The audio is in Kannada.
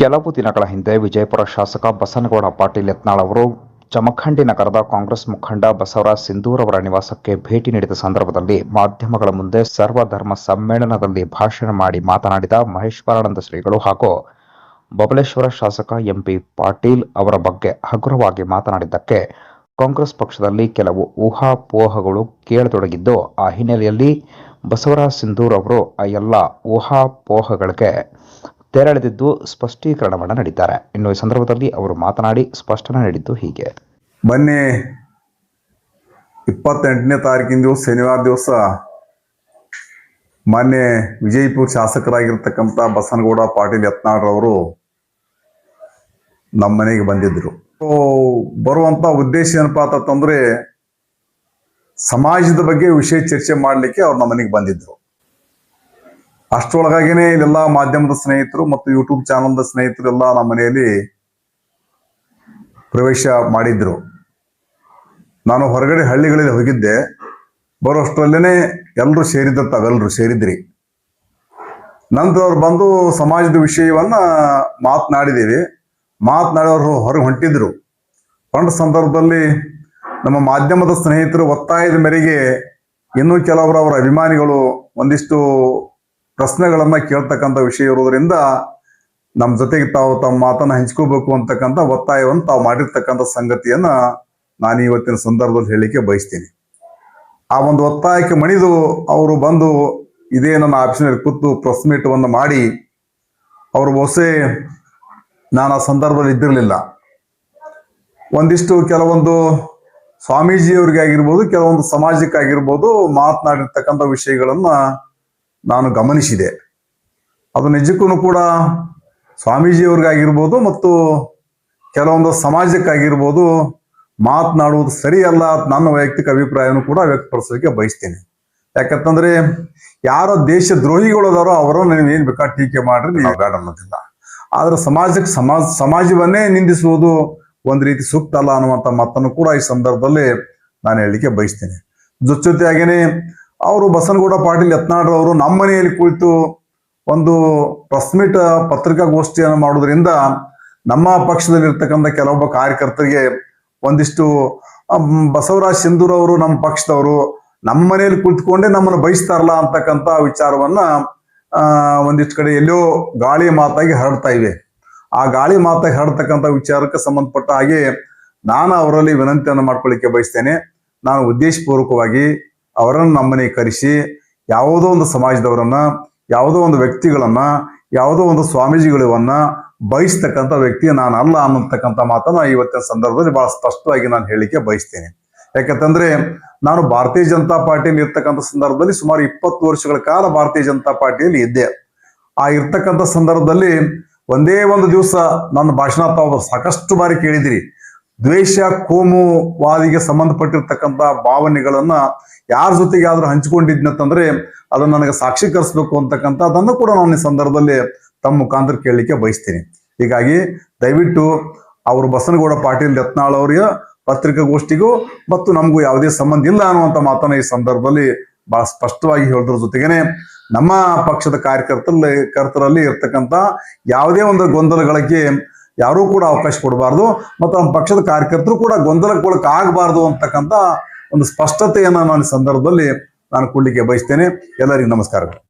ಕೆಲವು ದಿನಗಳ ಹಿಂದೆ ವಿಜಯಪುರ ಶಾಸಕ ಬಸನಗೌಡ ಪಾಟೀಲ್ ಯತ್ನಾಳ್ ಅವರು ಜಮಖಂಡಿ ನಗರದ ಕಾಂಗ್ರೆಸ್ ಮುಖಂಡ ಬಸವರಾಜ್ ಸಿಂಧೂರ್ ಅವರ ನಿವಾಸಕ್ಕೆ ಭೇಟಿ ನೀಡಿದ ಸಂದರ್ಭದಲ್ಲಿ ಮಾಧ್ಯಮಗಳ ಮುಂದೆ ಸರ್ವಧರ್ಮ ಸಮ್ಮೇಳನದಲ್ಲಿ ಭಾಷಣ ಮಾಡಿ ಮಾತನಾಡಿದ ಮಹೇಶ್ವರಾನಂದ ಶ್ರೀಗಳು ಹಾಗೂ ಬಬಲೇಶ್ವರ ಶಾಸಕ ಎಂಪಿ ಪಾಟೀಲ್ ಅವರ ಬಗ್ಗೆ ಹಗುರವಾಗಿ ಮಾತನಾಡಿದ್ದಕ್ಕೆ ಕಾಂಗ್ರೆಸ್ ಪಕ್ಷದಲ್ಲಿ ಕೆಲವು ಊಹಾಪೋಹಗಳು ಕೇಳತೊಡಗಿದ್ದು, ಆ ಹಿನ್ನೆಲೆಯಲ್ಲಿ ಬಸವರಾಜ್ ಸಿಂಧೂರ್ ಅವರು ಆ ಎಲ್ಲ ಊಹಾಪೋಹಗಳಿಗೆ ತೆರೆಳೆದಿದ್ದು ಸ್ಪಷ್ಟೀಕರಣವನ್ನು ನೀಡಿದ್ದಾರೆ. ಇನ್ನು ಈ ಸಂದರ್ಭದಲ್ಲಿ ಅವರು ಮಾತನಾಡಿ ಸ್ಪಷ್ಟನೆ ನೀಡಿದ್ದು ಹೀಗೆ. ಬನ್ನಿ. ಇಪ್ಪತ್ತೆಂಟನೇ ತಾರೀಕಿನ ದಿವಸ ಶನಿವಾರ ದಿವಸ ಮಾನ್ಯ ವಿಜಯಪುರ ಶಾಸಕರಾಗಿರ್ತಕ್ಕಂಥ ಬಸನಗೌಡ ಪಾಟೀಲ್ ಯತ್ನಾಳ್ರವರು ನಮ್ಮ ಮನೆಗೆ ಬಂದಿದ್ರು. ಬರುವಂಥ ಉದ್ದೇಶ ಏನಪ್ಪಾ ಸಮಾಜದ ಬಗ್ಗೆ ವಿಷಯ ಚರ್ಚೆ ಮಾಡಲಿಕ್ಕೆ ಅವ್ರು ನಮ್ಮ ಮನೆಗೆ ಬಂದಿದ್ರು. ಅಷ್ಟರೊಳಗಾಗಿನೇ ಇಲ್ಲೆಲ್ಲ ಮಾಧ್ಯಮದ ಸ್ನೇಹಿತರು ಮತ್ತು ಯೂಟ್ಯೂಬ್ ಚಾನಲ್ದ ಸ್ನೇಹಿತರು ಎಲ್ಲ ನಮ್ಮ ಮನೆಯಲ್ಲಿ ಪ್ರವೇಶ ಮಾಡಿದ್ರು. ನಾನು ಹೊರಗಡೆ ಹಳ್ಳಿಗಳಲ್ಲಿ ಹೋಗಿದ್ದೆ. ಬರೋಷ್ಟರಲ್ಲೇ ಎಲ್ಲರೂ ಸೇರಿದ್ರು ತಾವೆಲ್ಲರೂ ಸೇರಿದ್ರಿ. ನಂತರ ಅವ್ರು ಬಂದು ಸಮಾಜದ ವಿಷಯವನ್ನ ಮಾತನಾಡಿದ್ದೀವಿ ಮಾತನಾಡೋರು ಹೊರಗೆ ಹೊಂಟಿದ್ರು. ಹೊಂಟ ಸಂದರ್ಭದಲ್ಲಿ ನಮ್ಮ ಮಾಧ್ಯಮದ ಸ್ನೇಹಿತರು ಒತ್ತಾಯದ ಮೇರೆಗೆ ಇನ್ನೂ ಕೆಲವರು ಅವರ ಅಭಿಮಾನಿಗಳು ಒಂದಿಷ್ಟು ಪ್ರಶ್ನೆಗಳನ್ನ ಕೇಳ್ತಕ್ಕಂಥ ವಿಷಯ ಇರೋದ್ರಿಂದ ನಮ್ಮ ಜೊತೆಗೆ ತಾವು ತಮ್ಮ ಮಾತನ್ನ ಹಂಚ್ಕೋಬೇಕು ಅಂತಕ್ಕಂಥ ಒತ್ತಾಯವನ್ನು ತಾವು ಮಾಡಿರ್ತಕ್ಕಂಥ ಸಂಗತಿಯನ್ನ ನಾನು ಇವತ್ತಿನ ಸಂದರ್ಭದಲ್ಲಿ ಹೇಳಲಿಕ್ಕೆ ಬಯಸ್ತೀನಿ. ಆ ಒಂದು ಒತ್ತಾಯಕ್ಕೆ ಮಣಿದು ಅವರು ಬಂದು ಇದೇ ನನ್ನ ಆಫೀಸಿನಲ್ಲಿ ಕೂತು ಪ್ರೆಸ್ ಮಾಡಿ ಅವರು ಹೊಸೆ ನಾನು ಆ ಸಂದರ್ಭದಲ್ಲಿ ಇದ್ದಿರಲಿಲ್ಲ. ಒಂದಿಷ್ಟು ಕೆಲವೊಂದು ಸ್ವಾಮೀಜಿಯವರಿಗೆ ಆಗಿರ್ಬೋದು ಕೆಲವೊಂದು ಸಮಾಜಕ್ಕಾಗಿರ್ಬೋದು ಮಾತನಾಡಿರ್ತಕ್ಕಂಥ ವಿಷಯಗಳನ್ನ ನಾನು ಗಮನಿಸಿದೆ. ಅದು ನಿಜಕ್ಕೂ ಕೂಡ ಸ್ವಾಮೀಜಿಯವ್ರಿಗಾಗಿರ್ಬೋದು ಮತ್ತು ಕೆಲವೊಂದು ಸಮಾಜಕ್ಕಾಗಿರ್ಬೋದು ಮಾತನಾಡುವುದು ಸರಿಯಲ್ಲ ಅಂತ ನನ್ನ ವೈಯಕ್ತಿಕ ಅಭಿಪ್ರಾಯವನ್ನು ಕೂಡ ವ್ಯಕ್ತಪಡಿಸೋದಕ್ಕೆ ಬಯಸ್ತೇನೆ. ಯಾಕಂತಂದ್ರೆ ಯಾರೋ ದೇಶ ದ್ರೋಹಿಗಳು ಅದಾರೋ ಅವರನ್ನು ನೀವು ಬೇಕಾ ಬೇಕಾದ ಟೀಕೆ ಮಾಡ್ರಿ, ನೀವು ಬೇಡ ಅನ್ನೋದಿಲ್ಲ. ಆದ್ರೆ ಸಮಾಜಕ್ಕೆ ಸಮಾಜ ಸಮಾಜವನ್ನೇ ನಿಂದಿಸುವುದು ಒಂದು ರೀತಿ ಸೂಕ್ತ ಅಲ್ಲ ಅನ್ನುವಂಥ ಮಾತನ್ನು ಕೂಡ ಈ ಸಂದರ್ಭದಲ್ಲಿ ನಾನು ಹೇಳಲಿಕ್ಕೆ ಬಯಸ್ತೇನೆ. ಜೊತೆ ಜೊತೆಯಾಗೇನೆ ಅವರು ಬಸನಗೌಡ ಪಾಟೀಲ್ ಯತ್ನಾಳ್ರವರು ನಮ್ಮ ಮನೆಯಲ್ಲಿ ಕುಳಿತು ಒಂದು ಪ್ರೆಸ್ ಮೀಟ್ ಪತ್ರಿಕಾಗೋಷ್ಠಿಯನ್ನು ಮಾಡೋದ್ರಿಂದ ನಮ್ಮ ಪಕ್ಷದಲ್ಲಿರ್ತಕ್ಕಂಥ ಕೆಲವೊಬ್ಬ ಕಾರ್ಯಕರ್ತರಿಗೆ ಒಂದಿಷ್ಟು ಬಸವರಾಜ್ ಸಿಂಧೂರ್ ಅವರು ನಮ್ಮ ಪಕ್ಷದವರು ನಮ್ಮ ಮನೆಯಲ್ಲಿ ಕುಳಿತುಕೊಂಡೇ ನಮ್ಮನ್ನು ಬಯಸ್ತಾರಲ್ಲ ಅಂತಕ್ಕಂಥ ವಿಚಾರವನ್ನ ಒಂದಿಷ್ಟು ಕಡೆ ಎಲ್ಲೋ ಗಾಳಿ ಮಾತಾಗಿ ಹರಡ್ತಾ ಇವೆ. ಆ ಗಾಳಿ ಮಾತಾಗಿ ಹರಡ್ತಕ್ಕಂಥ ವಿಚಾರಕ್ಕೆ ಸಂಬಂಧಪಟ್ಟ ಹಾಗೆ ನಾನು ಅವರಲ್ಲಿ ವಿನಂತಿಯನ್ನು ಮಾಡ್ಕೊಳ್ಳಿಕ್ಕೆ ಬಯಸ್ತೇನೆ. ನಾನು ಉದ್ದೇಶಪೂರ್ವಕವಾಗಿ ಅವರನ್ನು ನಮ್ಮನೆ ಕರೆಸಿ ಯಾವುದೋ ಒಂದು ಸಮಾಜದವರನ್ನ, ಯಾವುದೋ ಒಂದು ವ್ಯಕ್ತಿಗಳನ್ನ, ಯಾವುದೋ ಒಂದು ಸ್ವಾಮೀಜಿಗಳವನ್ನ ಬಯಸ್ತಕ್ಕಂಥ ವ್ಯಕ್ತಿ ನಾನು ಅಲ್ಲ ಅನ್ನತಕ್ಕಂಥ ಮಾತನ್ನ ಇವತ್ತಿನ ಸಂದರ್ಭದಲ್ಲಿ ಬಹಳ ಸ್ಪಷ್ಟವಾಗಿ ನಾನು ಹೇಳಲಿಕ್ಕೆ ಬಯಸ್ತೇನೆ. ಯಾಕಂತಂದ್ರೆ ನಾನು ಭಾರತೀಯ ಜನತಾ ಪಾರ್ಟಿಯಲ್ಲಿ ಇರ್ತಕ್ಕಂಥ ಸಂದರ್ಭದಲ್ಲಿ ಸುಮಾರು ಇಪ್ಪತ್ತು ವರ್ಷಗಳ ಕಾಲ ಭಾರತೀಯ ಜನತಾ ಪಾರ್ಟಿಯಲ್ಲಿ ಇದ್ದೆ. ಆ ಇರ್ತಕ್ಕಂಥ ಸಂದರ್ಭದಲ್ಲಿ ಒಂದೇ ಒಂದು ದಿವಸ ನನ್ನ ಭಾಷಣ ತಾವು ಸಾಕಷ್ಟು ಬಾರಿ ಕೇಳಿದಿರಿ. ದ್ವೇಷ ಕೋಮುವಾದಿಗೆ ಸಂಬಂಧಪಟ್ಟಿರ್ತಕ್ಕಂಥ ಭಾವನೆಗಳನ್ನ ಯಾರ ಜೊತೆಗೆ ಆದ್ರೂ ಹಂಚಿಕೊಂಡಿದ್ನಂತಂದ್ರೆ ಅದನ್ನ ನನಗೆ ಸಾಕ್ಷೀಕರಿಸಬೇಕು ಅಂತಕ್ಕಂಥದ್ದನ್ನು ಕೂಡ ನಾನು ಈ ಸಂದರ್ಭದಲ್ಲಿ ತಮ್ಮ ಮುಖಾಂತರ ಕೇಳಲಿಕ್ಕೆ ಬಯಸ್ತೀನಿ. ಹೀಗಾಗಿ ದಯವಿಟ್ಟು ಅವರು ಬಸನಗೌಡ, ಪಾಟೀಲ್, ಯತ್ನಾಳ್ ಅವರಿಗೆ ಪತ್ರಿಕಾಗೋಷ್ಠಿಗೂ ಮತ್ತು ನಮಗೂ ಯಾವುದೇ ಸಂಬಂಧ ಇಲ್ಲ ಅನ್ನುವಂಥ ಮಾತನ್ನ ಈ ಸಂದರ್ಭದಲ್ಲಿ ಬಹಳ ಸ್ಪಷ್ಟವಾಗಿ ಹೇಳಿದ್ರ ಜೊತೆಗೇನೆ ನಮ್ಮ ಪಕ್ಷದ ಕಾರ್ಯಕರ್ತರಲ್ಲಿ, ಕರ್ತರಲ್ಲಿ ಇರ್ತಕ್ಕಂಥ ಯಾವುದೇ ಒಂದು ಗೊಂದಲಗಳಿಗೆ ಯಾರೂ ಕೂಡ ಅವಕಾಶ ಕೊಡಬಾರ್ದು ಮತ್ತು ನಮ್ಮ ಪಕ್ಷದ ಕಾರ್ಯಕರ್ತರು ಕೂಡ ಗೊಂದಲಕ್ಕೊಳಕ್ ಆಗಬಾರ್ದು ಅಂತಕ್ಕಂಥ ಒಂದು ಸ್ಪಷ್ಟತೆಯನ್ನು ನಾನು ಸಂದರ್ಭದಲ್ಲಿ ನಾನು ಕೊಡಲಿಕ್ಕೆ ಬಯಸ್ತೇನೆ. ಎಲ್ಲರಿಗೂ ನಮಸ್ಕಾರಗಳು.